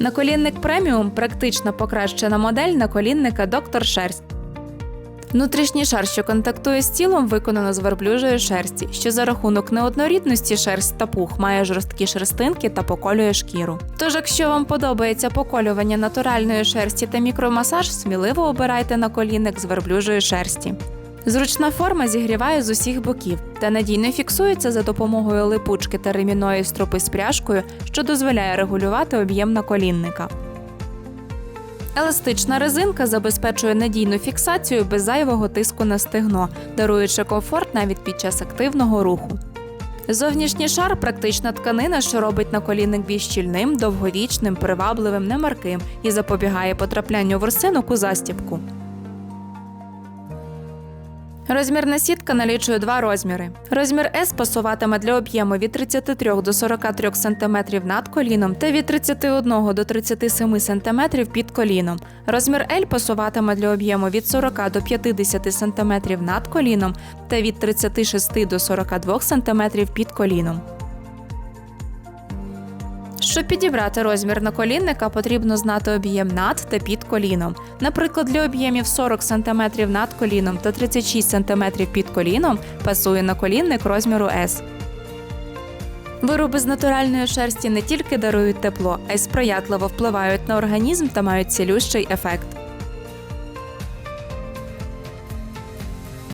Наколінник преміум практично покращена модель наколінника Доктор Шерсть. Внутрішній шар, що контактує з тілом, виконано з верблюжої шерсті, що за рахунок неоднорідності шерсть та пух має жорсткі шерстинки та поколює шкіру. Тож, якщо вам подобається поколювання натуральної шерсті та мікромасаж, сміливо обирайте наколінник з верблюжої шерсті. Зручна форма зігріває з усіх боків та надійно фіксується за допомогою липучки та ремінної стропи з пряжкою, що дозволяє регулювати об'єм наколінника. Еластична резинка забезпечує надійну фіксацію без зайвого тиску на стегно, даруючи комфорт навіть під час активного руху. Зовнішній шар практична тканина, що робить наколінник більш щільним, довговічним, привабливим, немарким і запобігає потраплянню ворсинок у застібку. Розмірна сітка налічує два розміри. Розмір S пасуватиме для об'єму від 33 до 43 см над коліном та від 31 до 37 см під коліном. Розмір L пасуватиме для об'єму від 40 до 50 см над коліном та від 36 до 42 см під коліном. Щоб підібрати розмір наколінника, потрібно знати об'єм над та під коліном. Наприклад, для об'ємів 40 см над коліном та 36 см під коліном пасує наколінник розміру S. Вироби з натуральної шерсті не тільки дарують тепло, а й сприятливо впливають на організм та мають цілющий ефект.